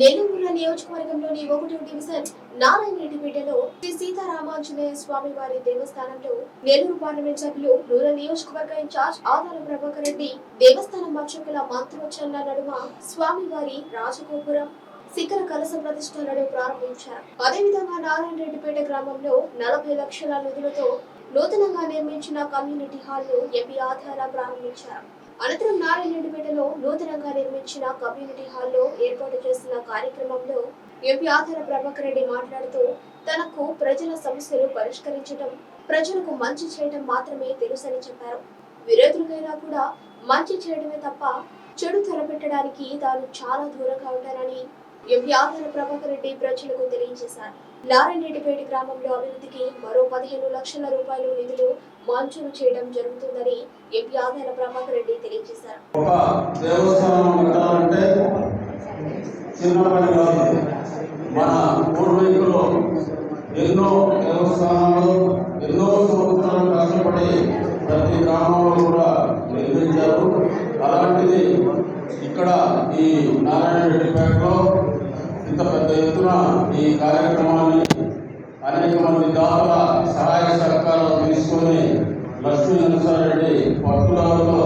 నెల్లూరు నియోజకవర్గంలోని ఒకటో డివిజన్ నారాయణ రెడ్డిపేటలో శ్రీ సీతారామాంజనేయ స్వామి వారి దేవస్థానంలో నెల్లూరు పార్లమెంట్ సభ్యులు రూరల్ నియోజకవర్గ ఇన్ఛార్జ్ ఆదాల ప్రభాకర్ రెడ్డి దేవస్థానం అర్చకుల మంత్రోచ్చరణ నడుమ స్వామివారి రాజగోపురం శిఖర కలస ప్రతిష్టలను ప్రారంభించారు. అదేవిధంగా నారాయణ రెడ్డిపేట గ్రామంలో నలభై లక్షల నిధులతో నూతనంగా నిర్మించిన కమ్యూనిటీ హాల్ను ఎంపీ ఆధార ప్రారంభించారు. అనంతరం నారాయణ నూతనంగా నిర్మించిన కమ్యూనిటీ హాల్లో ఏర్పాటు చేసిన కార్యక్రమంలో ఎంపీ ఆధార ప్రభాకర్ రెడ్డి మాట్లాడుతూ తనకు ప్రజల సమస్యలు పరిష్కరించడం ప్రజలకు మంచి చేయడం మాత్రమే తెలుసని చెప్పారు. విరోధులకైనా కూడా మంచి చేయడమే తప్ప చెడు తలపెట్టడానికి తాను చాలా దూరంగా ఉంటానని ఎంపీ ఆధార ప్రభాకర్ రెడ్డి ప్రజలకు తెలియజేశారు. నారాయణరెడ్డిపేట గ్రామంలో అభివృద్ధికి మరో పదిహేను లక్షల రూపాయలు నిధులు మంజూరు చేయడం జరుగుతుందని ఎంపీ ఆధార ప్రభాకర్ రెడ్డి తెలియజేశారు. మన పూర్వీకులు ఎన్నో దేవస్థానాలు ఎన్నో సంవత్సరాలు కష్టపడి ప్రతి గ్రామంలో కూడా నిర్మించారు. అలాంటిది ఇక్కడ ఈ నారాయణ రెడ్డిపేటలో ఇంత పెద్ద ఎత్తున ఈ కార్యక్రమాన్ని అనేక మంది దాతల సహాయ సహకారాలు తీసుకొని లక్ష్మీ నరసారెడ్డి పట్టుదలతో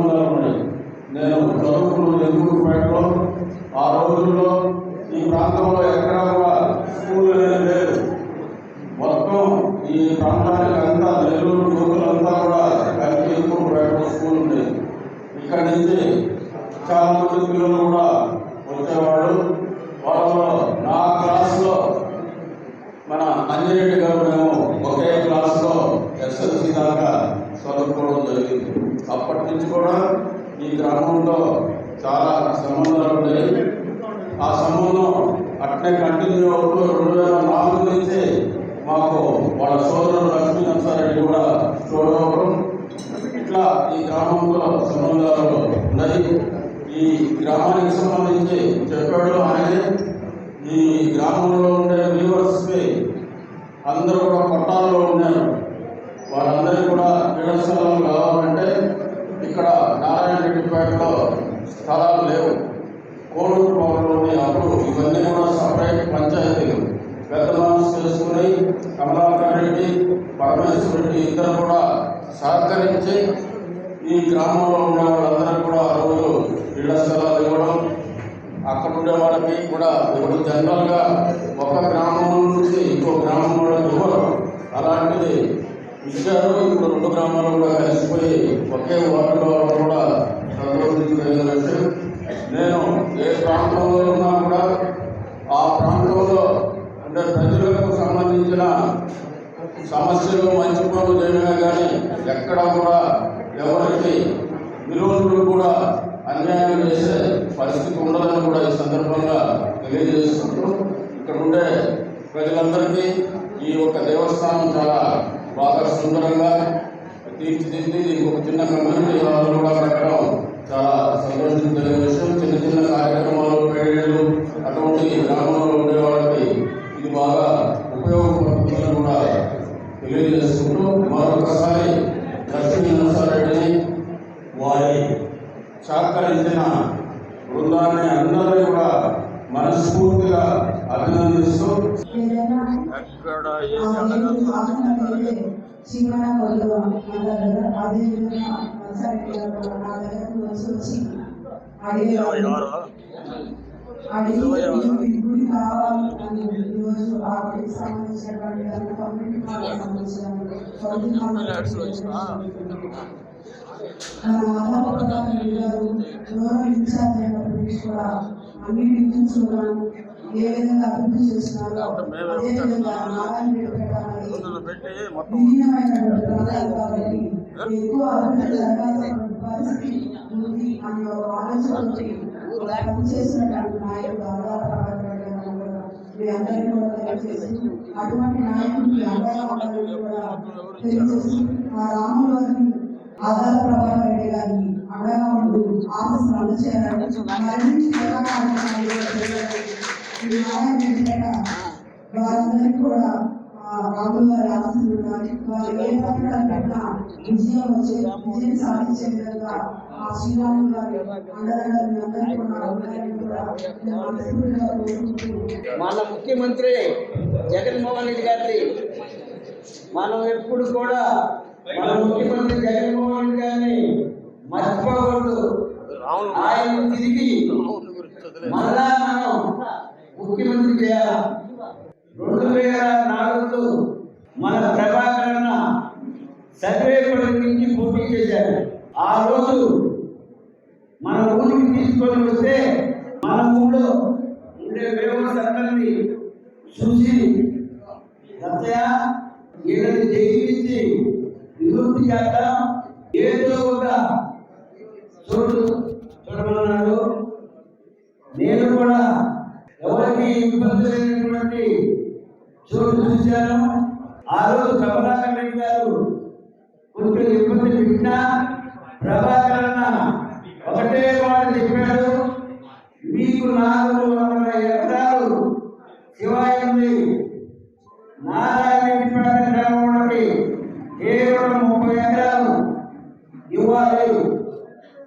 కూడా సంబంధాలు ఉన్నాయి. నేను చదువుకున్న నెల్లూరుపేటలో ఆ రోజుల్లో ఈ ప్రాంతంలో ఎక్కడా కూడా స్కూల్ అనేది లేదు. మొత్తం ఈ ప్రాంతానికి అంతా నెల్లూరు యువకులంతా కూడా కలిపి నెల్లూరుపేటలో స్కూల్ ఉంది ఇక్కడి నుంచి చాలా మంది పిల్లలు కూడా గ్రామంలో చాలా సంబంధాలు ఉన్నాయి. ఆ సంబంధం అట్నే కంటిన్యూ అవుతూ రెండు వేల నాలుగు నుంచి మాకు వాళ్ళ సోదరుడు లక్ష్మీ నరసారెడ్డి కూడా చూడవడం. ఇట్లా ఈ గ్రామంలో సంబంధాలు ఉన్నాయి. ఈ గ్రామానికి సంబంధించి చెప్పాడు ఆయనే. ఈ గ్రామంలో ఉండే వ్యూవర్స్కి అందరూ కూడా పట్టాల్లో ఉన్నారు వాళ్ళందరికీ కూడా ఇళ్ళ కావాలంటే ఇక్కడ నారాయణ రెడ్డిపేటలో స్థలాలు లేవు. కోడూరు పౌరులోని అప్పుడు ఇవన్నీ కూడా సపరేట్ పంచాయతీలు. పెద్ద మనసు చేసుకుని కమలాకర్ రెడ్డి పరమేశ్వర రెడ్డి ఇద్దరు కూడా సహకరించి ఈ గ్రామంలో ఉండే వాళ్ళందరూ కూడా ఆ రోజు ఇళ్ళ స్థలాలు ఇవ్వడం అక్కడ ఉండే వాళ్ళకి కూడా ఇప్పుడు జనరల్గా ఒక గ్రామం నుంచి ఇంకో గ్రామం వాళ్ళకి ఇవ్వరు అలాంటిది ఇచ్చారు ఇప్పుడు రెండు గ్రామాలు కూడా కలిసిపోయి ఒకే వార్డులో కూడా సంతోషించిన నేను ఏ ప్రాంతంలో ఉన్నా కూడా ఆ ప్రాంతంలో అంటే ప్రజలకు సంబంధించిన సమస్యలు మంచి పనులు చేయడమే కానీ ఎక్కడ కూడా ఎవరికి విరోధులు కూడా అన్యాయం చేసే పరిస్థితి ఉండదని కూడా ఈ సందర్భంగా తెలియజేసుకుంటూ ఇక్కడ ఉండే ప్రజలందరికీ ఈ యొక్క దేవస్థానం చాలా బాగా సుందరంగా తీర్చిదిద్ది దీనికి ఒక చిన్న కమ్యూనిటీ హాల్ కూడా పెట్టడం చాలా సంతోషించే విషయం చిన్న చిన్న కార్యక్రమాలు పేడలు అటువంటి గ్రామంలో ఉండే వాళ్ళకి ఇది బాగా ఉపయోగపడుతుందని కూడా తెలియజేసుకుంటూ మరొకసారి లక్ష్మీ నరసారెడ్డిని వారి సహకరించిన బృందాన్ని అందరినీ కూడా మనస్ఫూర్తిగా అభినందిస్తూ ఎక్కడ ఏ జరగదు శివన వాళ్ళు అంటారు కదా అదే విధంగా నర్సరీ నా దగ్గరకు వచ్చి వచ్చి అడిగే ఇరవై ఆరు అడిగి ఈ గుడి కావాలి అని ఈరోజు ఆ గుడికి సంబంధించినటువంటి అన్ని కమ్యూనిటీ హాల్కి సంబంధించిన చౌదరి మినిట్స్లో ఇస్తా మన ఆధారపడాలి గారు గౌరవ ఇన్ఛార్జ్ అయినప్పటికీ కూడా అన్ని డివిజన్స్ కూడా ఏ విధంగా అభివృద్ధి చేస్తున్నారో అదే? విధంగా నారాయణ పెట్టాలని ఎక్కువ అభివృద్ధి పరిస్థితి ఉంది అనే ఒక ఆలోచనతోటి నాయకుడు ఆధార ప్రభాకర్ కూడా మీ అందరికీ కూడా తెలియజేసి అటువంటి నాయకుడికి అండగా ఉండాలని కూడా తెలియజేసి ఆ రాముల వారిని ఆధార ప్రభాకర్ రెడ్డి ఆఫీసులు కూడా చేయాలని వారందరికీ కూడా వారు ఏ విజయం వచ్చే విజయం సాధించే విధంగా ఆ అండదండలు అందరికీ కూడా ఉండాలని కూడా మనస్ఫూర్తిగా కోరుకుంటూ మన ముఖ్యమంత్రి జగన్మోహన్ రెడ్డి గారి మనం ఎప్పుడు కూడా మన ముఖ్యమంత్రి జగన్మోహన్ రెడ్డి గారిని మర్చిపోకూడదు. ఆయన తిరిగి మళ్ళా మనం ముఖ్యమంత్రి చేయాలి? రెండు వేల నాలుగులో మన ప్రభాకరణ సర్వేపల్లి నుంచి పోటీ చేశారు ఆ రోజు మన ఊరికి తీసుకొని వస్తే మన ఊళ్ళో ఉండే వ్యవస్థని చూసి దత్తయ్య వీళ్ళని జయించి నివృత్తి చేద్దాం. ఏదో ఒక చోటు చూడమన్నాడు నేను కూడా ఎవరికి ఇబ్బంది లేనటువంటి చోటు చూశాను. ఆ రోజు ప్రభాకర్ రెడ్డి గారు కొంచెం ఇబ్బంది పెట్టినా ప్రభాకర్ అన్న ఒకటే మాట చెప్పాడు. మీకు నాలుగు